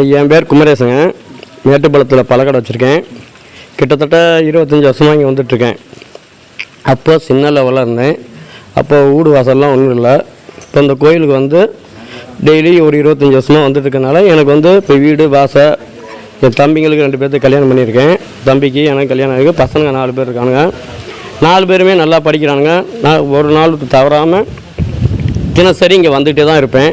என் பேர் குமரேசங்க. மேட்டுப்பாளத்தில் பழக்கடை வச்சுருக்கேன். கிட்டத்தட்ட இருபத்தஞ்சி வருஷமாக இங்கே வந்துட்டுருக்கேன். அப்போ சின்ன லெவலில் இருந்தேன். அப்போ வீடு வாசல்லாம் ஒன்றும் இல்லை. இப்போ இந்த கோயிலுக்கு வந்து டெய்லி ஒரு இருபத்தஞ்சி வருஷமாக வந்துட்டுருக்கனால எனக்கு வந்து இப்போ வீடு வாசல் என் தம்பிங்களுக்கு ரெண்டு பேர்த்து கல்யாணம் பண்ணியிருக்கேன். தம்பிக்கு எனக்கு கல்யாணம் ஆகிருக்கு பசங்க நாலு பேர் இருக்கானுங்க. நாலு பேருமே நல்லா படிக்கிறானுங்க. நான் ஒரு நாள் தவறாமல் தினசரி இங்கே வந்துகிட்டே தான் இருப்பேன்.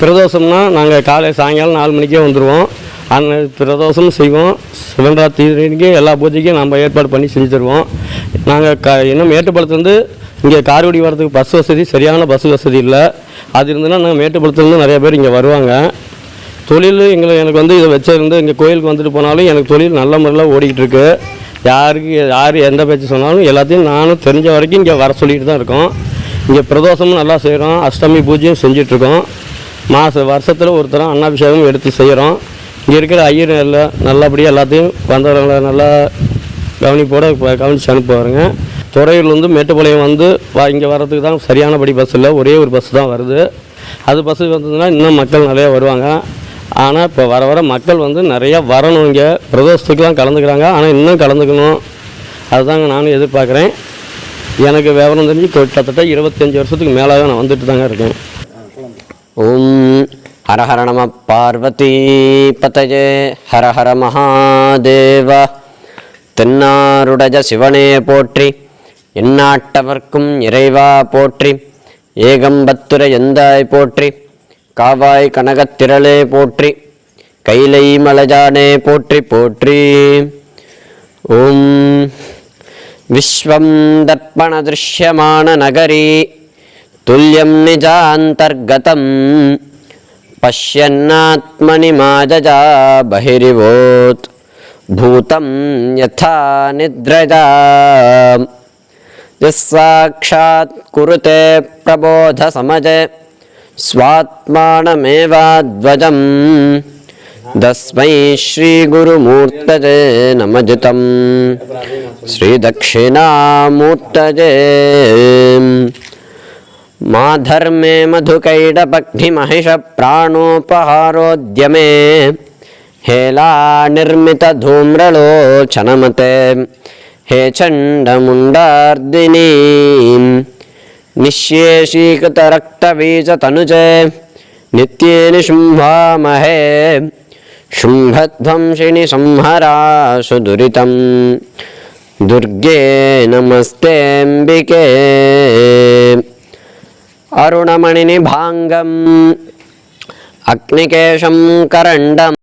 பிரதோஷம்னா நாங்கள் காலை சாயங்காலம் நாலு மணிக்கே வந்துடுவோம் அந்த பிரதோஷம் செய்வோம். சிவராத்திரிக்கு எல்லா பூஜைக்கும் நம்ம ஏற்பாடு பண்ணி செஞ்சு தருவோம். நாங்கள் க இன்னும் மேட்டுப்பாளத்துலேருந்து இங்கே காரைக்குடி வரதுக்கு பஸ் வசதி சரியான பஸ் வசதி இல்லை. அது இருந்ததுன்னா நாங்கள் மேட்டுப்பாளத்துலேருந்து நிறைய பேர் இங்கே வருவாங்க. தொழில் எங்களை எனக்கு வந்து இதை வச்சிருந்து இங்கே கோயிலுக்கு வந்துட்டு போனாலும் எனக்கு தொழில் நல்ல முறையில் ஓடிக்கிட்டு இருக்கு. யாருக்கு யார் எந்த பேச்சு சொன்னாலும் எல்லாத்தையும் நானும் தெரிஞ்ச வரைக்கும் இங்கே வர சொல்லிட்டு தான் இருக்கோம். இங்கே பிரதோஷமும் நல்லா செய்கிறோம் அஷ்டமி பூஜையும் செஞ்சிட்ருக்கோம் மாத வருஷத்தில் ஒருத்தரம் அன்னாபிஷேகம் எடுத்து செய்கிறோம் இங்கே இருக்கிற ஐயர் எல்லாம் நல்லபடியாக எல்லாத்தையும் வந்தவர்களை நல்லா கவனிப்போட இப்போ கவனித்து அனுப்புவாருங்க. துறையூர்லேருந்து மேட்டுப்பாளையம் வந்து வா இங்கே வர்றதுக்கு தான் சரியானபடி பஸ் இல்லை. ஒரே ஒரு பஸ் தான் வருது. அது பஸ் வந்ததுன்னா இன்னும் மக்கள் நிறையா வருவாங்க. ஆனால் இப்போ வர வர மக்கள் வந்து நிறையா வரணும் இங்கே. பிரதோஷத்துக்குலாம் கலந்துக்கிறாங்க. ஆனால் இன்னும் கலந்துக்கணும். அதுதாங்க நானும் எதிர்பார்க்குறேன். எனக்கு விவரம் தெரிஞ்சு கிட்டத்தட்ட இருபத்தஞ்சி வருஷத்துக்கு மேலாக நான் வந்துட்டு தாங்க இருக்கேன். ஓம் ஹரஹர நம பார்வதி பதயே ஹரஹர மகாதேவ தென்னாருடஜ சிவனே போற்றி எந்நாட்டவர்க்கும் இறைவா போற்றி ஏகம்பத்துர எந்தாய் போற்றி காவாய் கனகத்திரளே போற்றி கைலை மலஜானே போற்றி போற்றி. ஓம். விஸ்வம் தர்ப்பண திருஷ்யமான நகரி. తుల్యం నిజాంతర్గతం పశ్యన్నాత్మని మాజజా బహిరివోత్ భూతం యథా నిద్రజా సాక్షాత్ కురుతే ప్రబోధ సమజే స్వాత్మానమేవాధ్వజం తస్మై శ్రీగురుమూర్తజే నమజితం శ్రీదక్షిణామూర్తజే మా ధర్మే మధుకైడపగ్నిమహిష ప్రాణోపహారోద్యమే హేలా నిర్మిత ధూమ్రలోచనమతే. హే చండముండార్దినీ. నిశ్యేషీకృతరక్తబీజతనుజే నిత్యే నిశుంభామహే. శుంభధ్వంసిని సంహరాసు దురితం. దుర్గే నమస్తేంబికే अरुणमणिनिभाङ्गम् अग्निकेशं करण्डम्